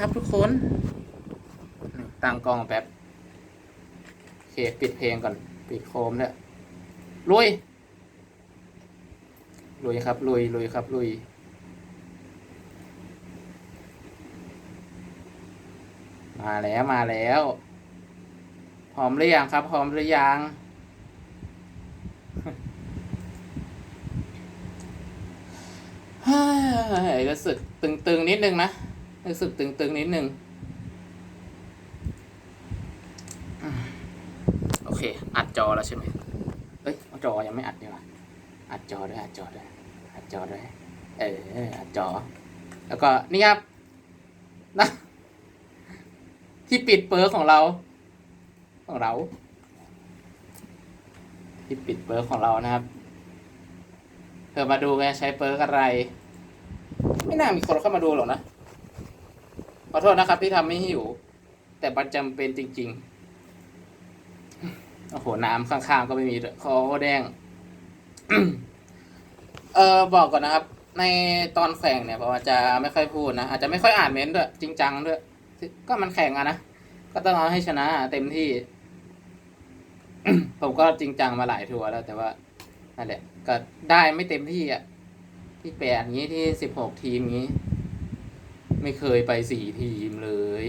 ครับทุกคน ตั้งกล้องแป๊บโอเคปิดเพลงก่อน ปิดโคมด้วยลุย ลุยครับ ลุย ลุยครับ ลุยมาแล้วมาแล้วพร้อมหรือยังครับพร้อมหรือยังฮ้ยรู้สึกตึงๆนิดนึงนะ รู้สึกตึงๆนิดนึงโอเค อัดจอแล้วใช่ไหมเอ้ยจอยังไม่อัดดีกว่าอัดจอด้วยอัดจอด้วยอัดจอด้วยเอออัดจอ แล้วก็นี่ครับนะที่ปิดเปิร์ของเรา ของเรา ที่ปิดเปิร์ของเรานะครับเธอมาดูไงใช้เปิร์กอะไร ไม่น่ามีคนเข้ามาดูหรอกนะ ขอโทษนะครับที่ทำไม่หิว แต่ประจำเป็นจริง ๆ โอ้โห น้ำข้างๆก็ไม่มีด้วยคอแดง เออบอกก่อนนะครับ ในตอนแข่งเนี่ยผมอาจจะไม่ค่อยพูดนะ อาจจะไม่ค่อยอ่านเม้นต์ด้วย จริงจังด้วย ก็มันแข่งอะนะ ก็ต้องเอาให้ชนะเต็มที่ ผมก็จริงจังมาหลายทัวร์แล้ว แต่ว่านั่นแหละ ก็ได้ไม่เต็มที่อะที่แปดงี้ที่สิบหกทีมงี้ ไม่เคยไปสี่ทีมเลย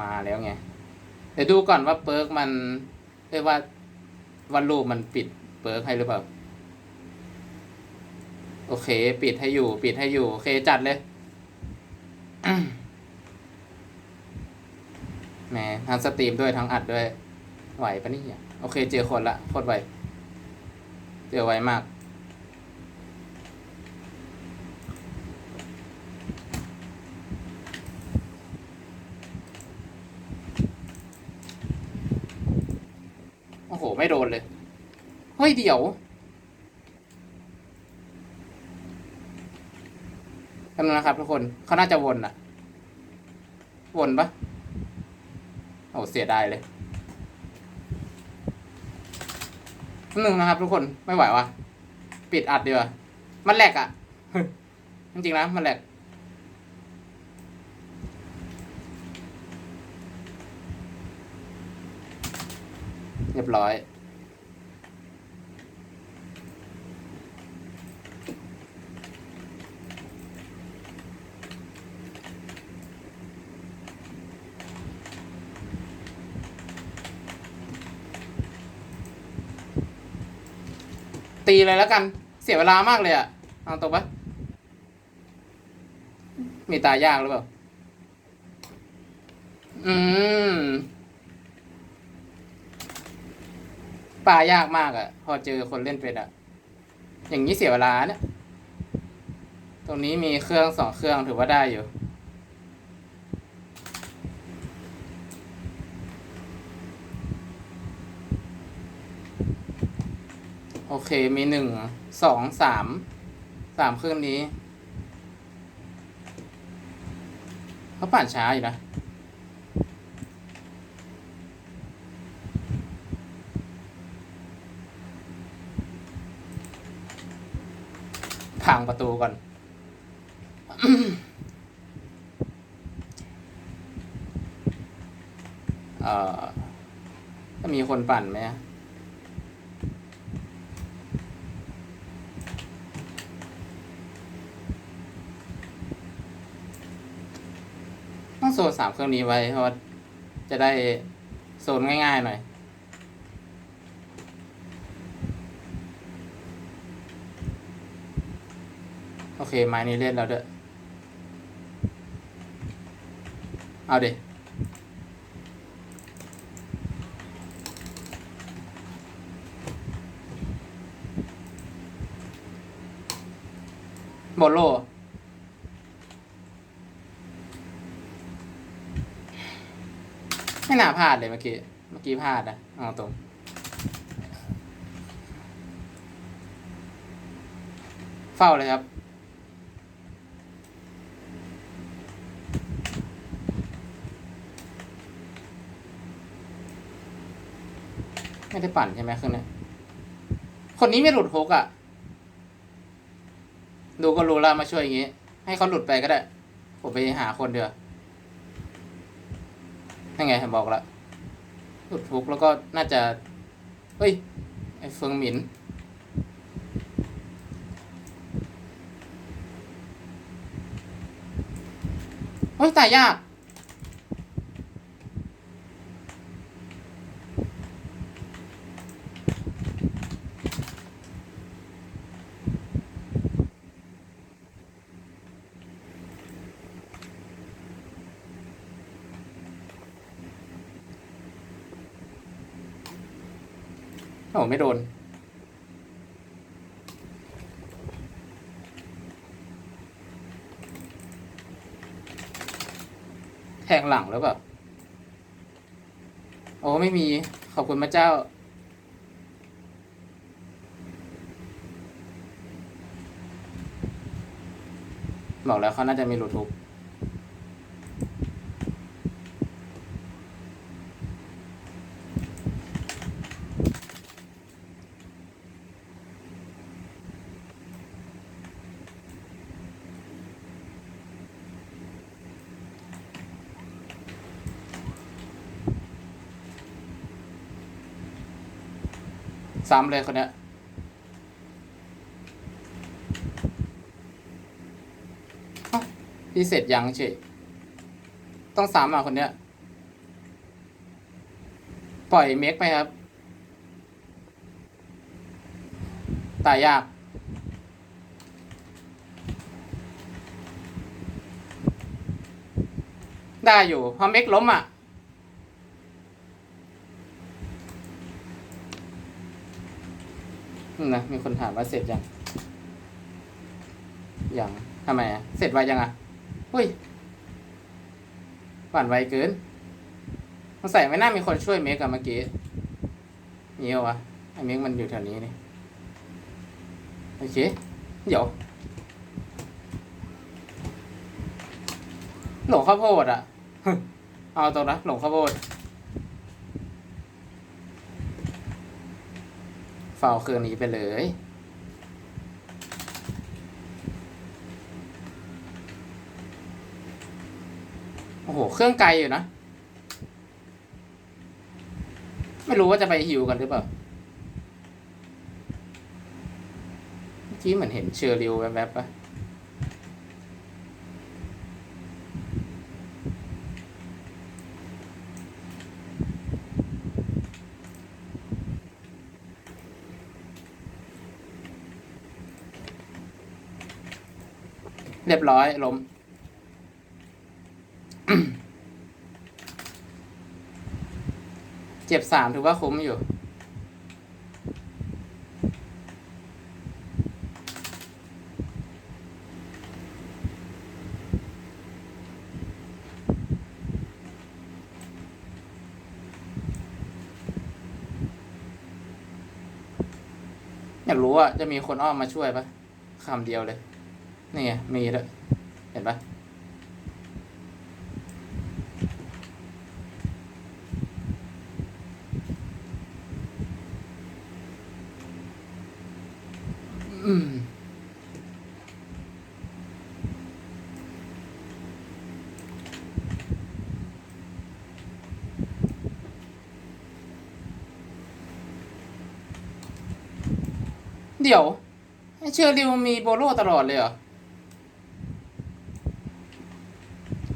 มาแล้วไงเดี๋ยวดูก่อนว่าเปิร์กมันเรียกว่าวันรูปมันปิดเปิร์กให้หรือเปล่า โอเค ปิดให้อยู่ ปิดให้อยู่ โอเคจัดเลยแหมทั้งสตรีมด้วยทั้งอัดด้วย ไหวปะนี่โอเค เจอคนละโคตรไหว เจอไวมาก โอ้โห ไม่โดนเลย เฮ้ยเดี๋ยวกำลังนะครับทุกคนเขาน่าจะวนอะวนปะโอ้เสียดายเลยนิดนึงนะครับ ทุกคนไม่ไหววะปิดอัดดีกว่ามันแหลกอะจริงๆนะมันแหลกเรียบร้อย ตีเลยแล้วกัน เสียเวลามากเลยอะเอาตรงปะมีตายากหรือเปล่า อืมปลายากมากอะพอเจอคนเล่นเป็นอะอย่างนี้เสียเวลาเนี่ย ตรงนี้มีเครื่องสองเครื่องถือว่าได้อยู่ โอเค มีหนึ่ง สอง สาม สามเครื่องนี้ เขาปั่นช้าอยู่นะ พังประตูก่อน เอ่อจะมีคนปั่นไหม ต้องโซนสามเครื่องนี้ไว้เพราะว่าจะได้โซนง่ายๆหน่อย โอเค ไม้นี้เล่นแล้วเด้อเอาเด็บอลโล ไม่ น่าพลาดเลยเมื่อกี้ เมื่อกี้พลาดนะเอาตรงเฝ้าเลยครับ ไม่ได้ปั่นใช่ไหมเครื่องนี้คนนี้ไม่หลุดฮกอะ่ะ ดูก็รู้แล้วมาช่วยอย่างงี้ ให้เขาหลุดไปก็ได้ ผมไปหาคนเดียว ยังไงบอกละหลุดฟุกแล้วก็น่าจะ เฮ้ย ไอเฟิงหมินเฮ้ยตายยาก โอ้ไม่โดน แทงหลังหรือเปล่าโอ้ไม่มีขอบคุณพระเจ้า บอกแล้วเขาน่าจะมีหลุดทุก ซ้ำเลยคนเนี้ยพี่เสร็จยังเฉยต้องซ้ำอะคนเนี้ย ปล่อยเมกไปครับ ตายยาก ได้อยู่พอเมกล้มอะ อืม นะมีคนถามว่าเสร็จยังยังทำไมอะเสร็จไวยังอะอุ้ยหวานไวเกินสงสัยไม่น่ามีคนช่วยเมกอะเมื่อกี้มีเหรอวะไอเมกมันอยู่แถวนี้นี่โอเค เดี๋ยว หลงข้าวโพดอะเอาตรงนะหลงข้าวโพด เฝ้าเครื่องนี้ไปเลย โอ้โห เครื่องไกลอยู่นะ ไม่รู้ว่าจะไปฮิวกันหรือเปล่าเมื่อกี้เหมือนเห็นเชอริวแวบๆปะ เรียบร้อยล้มเจ็บสามถือว่าคุ้มอยู่ อยากรู้ว่าจะมีคนอ้อมมาช่วยปะคำเดียวเลย นี่ไงมีด้วยเห็นปะอืมเดี๋ยวไอเชอริวมีโบโลตลอดเลยเหรอ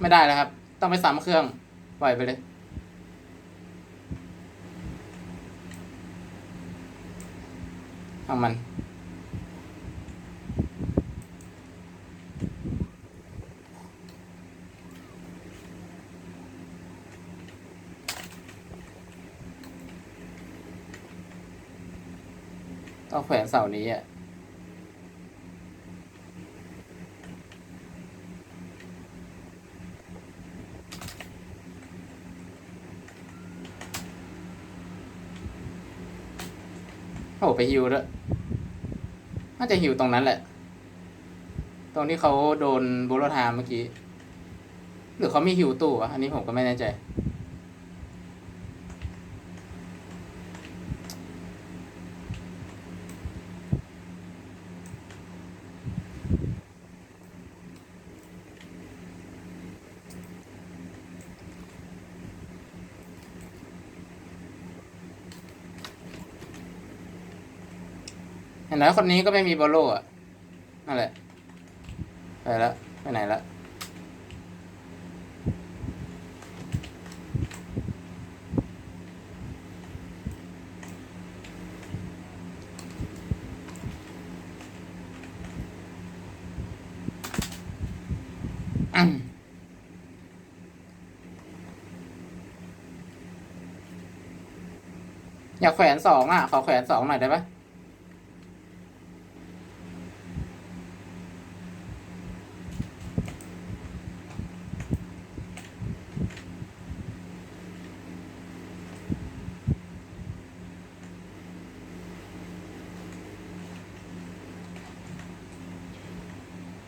ไม่ได้แล้วครับ ต้องไปซ้ำเครื่องปล่อยไปเลย เอามัน ต้องแขวนเสานี้อะ ไปฮิวด้วยน่าจะฮิวตรงนั้นแหละ ตรงที่เขาโดนโบโลทามเมื่อกี้ หรือเขามีฮิวตู้วะอันนี้ผมก็ไม่แน่ใจ ห็น้อยคนนี้ก็ไม่มีโบโลอะนั่นแหละ ไปแล้วไปไหนละอืมอยากแขวนสองอะ ขอแขวนสองหน่อยได้ปะ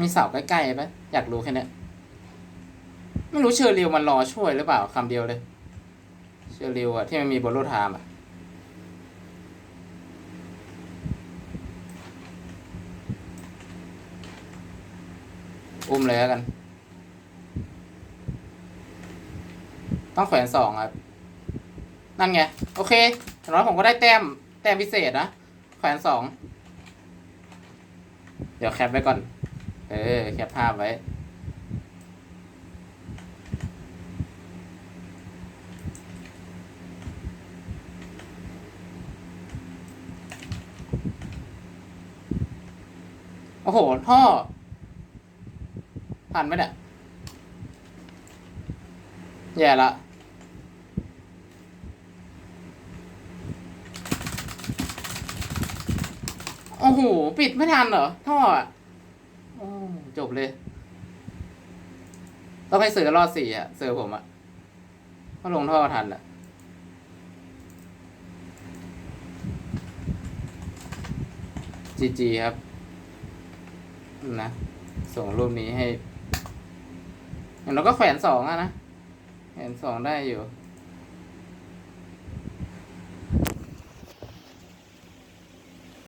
มีเสาใกล้ๆปะอยากรู้แค่นี้ไม่รู้เชอร์ริวมันรอช่วยหรือเปล่าคำเดียวเลย เชอริวอะที่มันมีบโลไทม์อะอุ้มเลยแล้วกัน ต้องแขวนสองครับ นั่นไง โอเคอย่างน้อยผมก็ได้แต้ม แต้มพิเศษนะ แขวนสอง เดี๋ยวแคปไว้ก่อน เออ แคปภาพไว้ โอ้โห ท่อทันไหมเนี่ย แย่ละโอ้โห ปิดไม่ทันเหรอ ท่อ จบเลย ต้องให้เสือรอดสี่อะ เสือผมอะก็ลงท่อทันอะจีจีครับ นะ ส่งรูปนี้ให้อย่างเราก็แขวนสองอะนะ แขวนสองได้อยู่